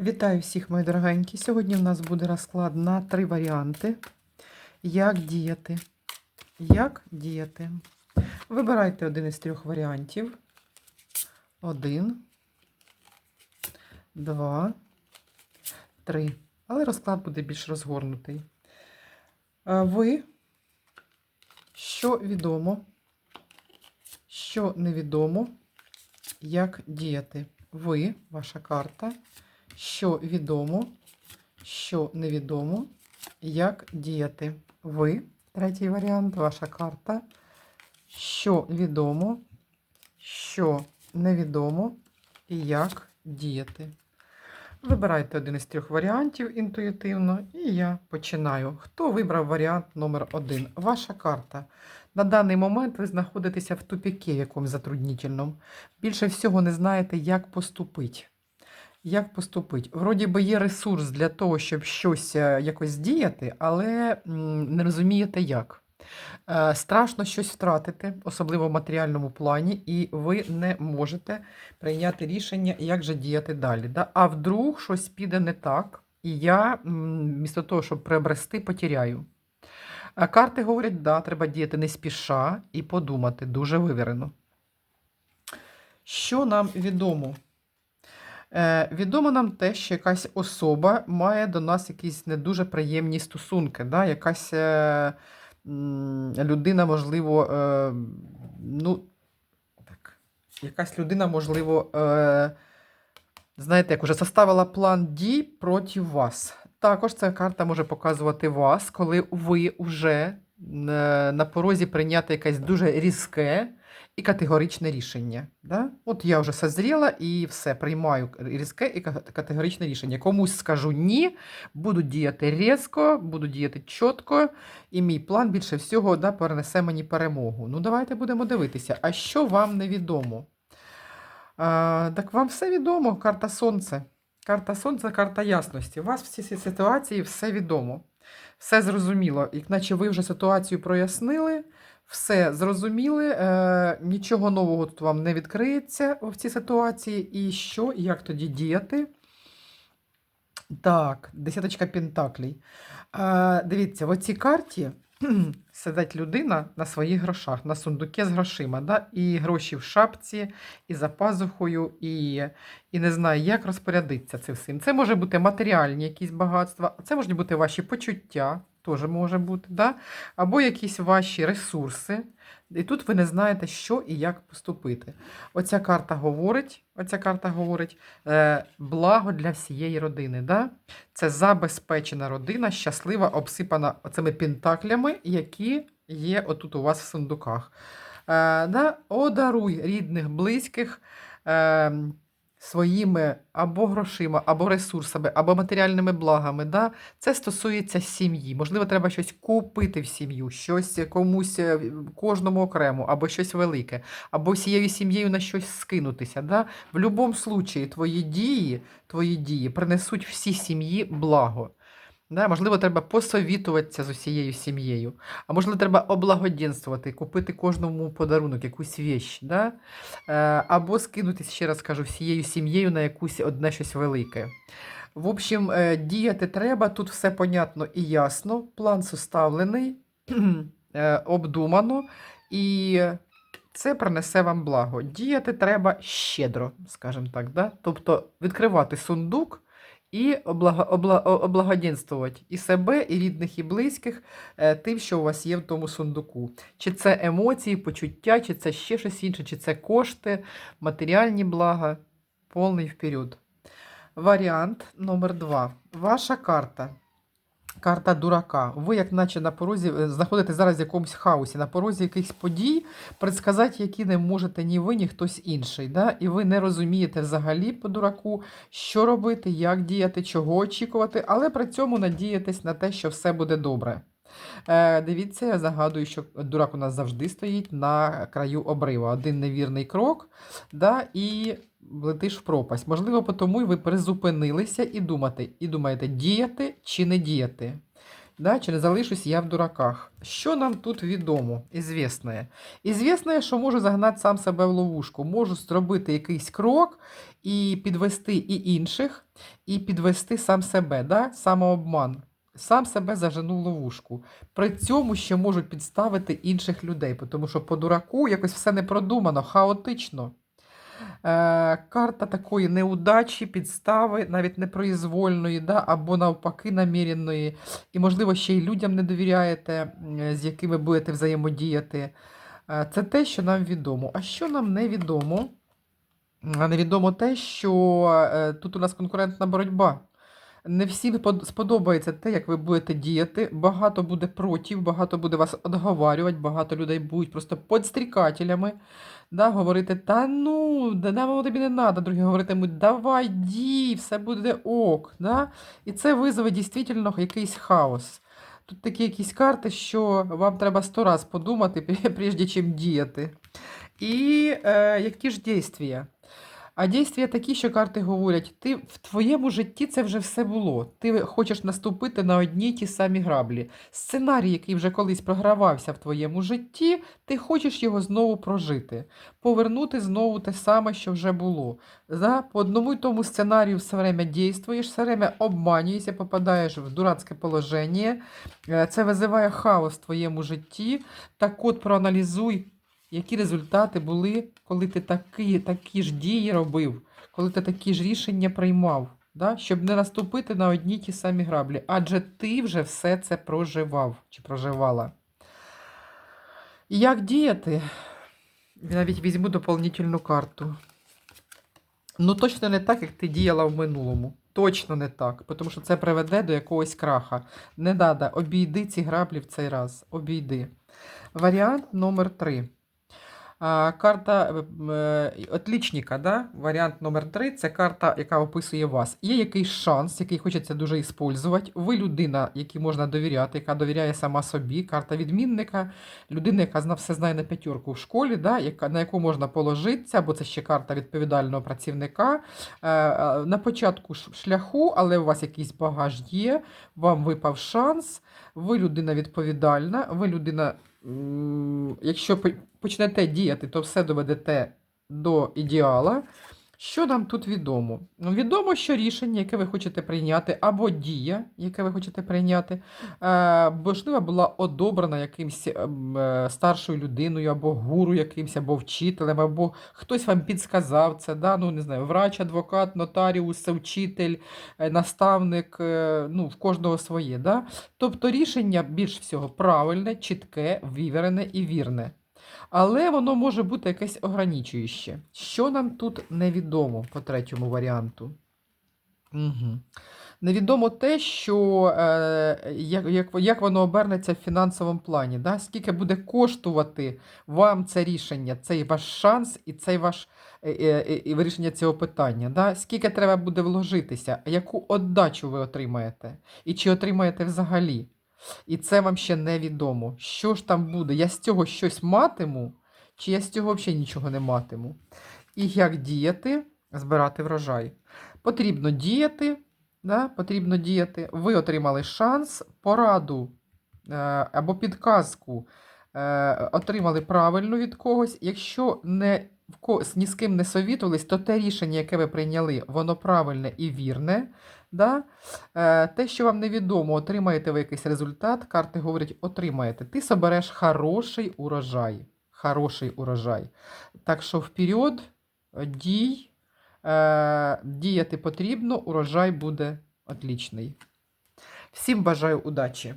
Вітаю всіх, мої дорогенькі. Сьогодні в нас буде розклад на три варіанти. Як діяти? Як діяти? Вибирайте один із трьох варіантів. Один, два, три. Але розклад буде більш розгорнутий. Ви, що відомо, що невідомо, як діяти? Ви, ваша карта що відомо, що невідомо, як діяти. Ви, третій варіант, ваша карта. Що відомо, що невідомо і як діяти. Вибирайте один із трьох варіантів інтуїтивно, і я починаю. Хто вибрав варіант номер один? Ваша карта. На даний момент ви знаходитеся в тупіки якомусь затруднительному. Більше всього не знаєте, як поступити. Як поступити? Вроді би є ресурс для того, щоб щось е, якось діяти, але не розумієте як. Е, Страшно щось втратити, особливо в матеріальному плані, і ви не можете прийняти рішення, як же діяти далі. Да? А вдруг щось піде не так, і я, м, вмісто того, щоб приобрести, потеряю. А карти говорять, да, треба діяти не спіша і подумати дуже вивірено. Що нам відомо? Е, відомо нам те, що якась особа має до нас якісь не дуже приємні стосунки. Да? Якась е, людина, можливо, е, ну, так, якась людина, можливо, знаєте, як уже составила план дій проти вас. Також ця карта може показувати вас, коли ви вже на порозі прийняти якесь дуже різке і категоричне рішення. Да? От я вже созріла і все, приймаю різке і категоричне рішення. Комусь скажу ні, буду діяти різко, буду діяти чітко, і мій план більше всього да, перенесе мені перемогу. Ну, давайте будемо дивитися. А що вам невідомо? А, так вам все відомо, карта Сонце. Карта Сонце, карта ясності. У вас в цій ситуації все відомо. Все зрозуміло. Як наче ви вже ситуацію прояснили, все зрозуміли, е, нічого нового тут вам не відкриється в цій ситуації. І що, і як тоді діяти? Так, десяточка пентаклей. Е, дивіться, в оцій карті сидить людина на своїх грошах, на сундуке з грошима, да? і гроші в шапці, і за пазухою, і, і не знаю, як розпорядитися цим всім. Це може бути матеріальні якісь багатства, це можуть бути ваші почуття, теж може бути, да? або якісь ваші ресурси. І тут ви не знаєте, що і як поступити. Оця карта говорить, оця карта говорить е, благо для всієї родини. Да? Це забезпечена родина, щаслива, обсипана оцими пентаклями, які є отут у вас в сундуках. Е, да? Одаруй рідних, близьких е, своїми або грошима, або ресурсами, або матеріальними благами. Да? Це стосується сім'ї. Можливо, треба щось купити в сім'ю, щось комусь, е, кожному окремо, або щось велике, або всією сім'єю на щось скинутися. Да? В будь-якому випадку твої дії, твої дії принесуть всій сім'ї благо. Да, можливо, треба посовітуватися з усією сім'єю, а можливо, треба облагоденствувати, купити кожному подарунок, якусь віч, да? е, або скинутися, ще раз кажу, всією сім'єю на якусь одне щось велике. В общем, е, діяти треба, тут все понятно і ясно, план составлений, е, обдумано, і це принесе вам благо. Діяти треба щедро, скажімо так. Да? Тобто відкривати сундук і облага, обла, о- і себе, і рідних, і близьких е, тим, що у вас є в тому сундуку. Чи це емоції, почуття, чи це ще щось інше, чи це кошти, матеріальні блага, повний вперед. Варіант номер два. Ваша карта. Карта дурака. Ви, як наче на порозі, е, знаходитесь зараз в якомусь хаосі, на порозі якихось подій, предсказати, які не можете ні ви, ні хтось інший. Да? І ви не розумієте взагалі по дураку, що робити, як діяти, чого очікувати, але при цьому надієтесь на те, що все буде добре. Е, дивіться, я загадую, що дурак у нас завжди стоїть на краю обрива. Один невірний крок, да, і летиш в пропасть. Можливо, тому і ви призупинилися і думаєте, і думаєте, діяти чи не діяти. Да, чи не залишусь я в дураках. Що нам тут відомо? Ізвісне. Ізвісне, що можу загнати сам себе в ловушку. Можу зробити якийсь крок і підвести і інших, і підвести сам себе, да? самообман. Сам себе зажену в ловушку. При цьому ще можуть підставити інших людей, тому що по дураку якось все не продумано, хаотично. Е, карта такої неудачі, підстави, навіть непроізвольної, да, або навпаки наміряної. І, можливо, ще й людям не довіряєте, з якими будете взаємодіяти. Е, Це те, що нам відомо. А що нам невідомо? Невідомо те, що е, тут у нас конкурентна боротьба. Не всім сподобається те, як ви будете діяти. Багато буде проти, багато буде вас отговарювати, багато людей будуть просто подстрікателями. Да, говорити, та ну, да, воно тобі не треба. Другі говоритимуть, давай, дій, все буде ок. Да? І це визове дійсно якийсь хаос. Тут такі якісь карти, що вам треба сто раз подумати, прежде чим діяти. І е, які ж дійствія? А дійствія такі, що карти говорять, ти в твоєму житті це вже все було. Ти хочеш наступити на одні ті самі граблі. Сценарій, який вже колись програвався в твоєму житті, ти хочеш його знову прожити, повернути знову те саме, що вже було. За, по одному й тому сценарію все время дійствуєш, все время обманюєшся, попадаєш в дурацьке положення. Е, Це визиває хаос в твоєму житті. Так от проаналізуй які результати були, коли ти такі, такі ж дії робив, коли ти такі ж рішення приймав, да? щоб не наступити на одні ті самі граблі. Адже ти вже все це проживав чи проживала. І як діяти? Навіть візьму доповнительну карту. Ну, точно не так, як ти діяла в минулому. Точно не так, тому що це приведе до якогось краха. Не треба, обійди ці граблі в цей раз. Обійди. Варіант номер 3. Карта е, отлічника, да? варіант номер 3 це карта, яка описує вас. Є якийсь шанс, який хочеться дуже іспользувати. Ви людина, якій можна довіряти, яка довіряє сама собі. Карта відмінника, людина, яка все знає на п'ятерку в школі, да? яка, на яку можна положитися, бо це ще карта відповідального працівника. Е, е, на початку шляху, але у вас якийсь багаж є, вам випав шанс, ви людина відповідальна, ви людина. Якщо по- почнете діяти, то все доведете до ідеала. Що нам тут відомо? Ну, Відомо, що рішення, яке ви хочете прийняти, або дія, яке ви хочете прийняти, е, можливо, була одобрена якимсь ем, е, старшою людиною, або гуру якимсь, або вчителем, або хтось вам підсказав це. Да? Ну, не знаю, врач, адвокат, нотаріус, вчитель, е, наставник, е, ну, в кожного своє. Да? Тобто рішення більш всього правильне, чітке, віверене і вірне. Але воно може бути якесь ограничуюче. Що нам тут невідомо по третьому варіанту? Угу. Невідомо те, що е, як, як, як воно обернеться в фінансовому плані. Да? Скільки буде коштувати вам це рішення, цей ваш шанс і цей ваш е, е, е, вирішення цього питання. Да? Скільки треба буде вложитися, яку отдачу ви отримаєте? І чи отримаєте взагалі? І це вам ще невідомо. Що ж там буде? Я з цього щось матиму, чи я з цього взагалі нічого не матиму? І як діяти? Збирати врожай. Потрібно діяти. Да? Потрібно діяти. Ви отримали шанс, пораду е, або підказку е, отримали правильну від когось. Якщо не ні з ким не совітувались, то те рішення, яке ви прийняли, воно правильне і вірне. Да? Е, те, що вам невідомо, отримаєте ви якийсь результат, карти говорять, отримаєте. Ти собереш хороший урожай. Хороший урожай. Так що вперед, дій, е, діяти потрібно, урожай буде отлічний. Всім бажаю удачі!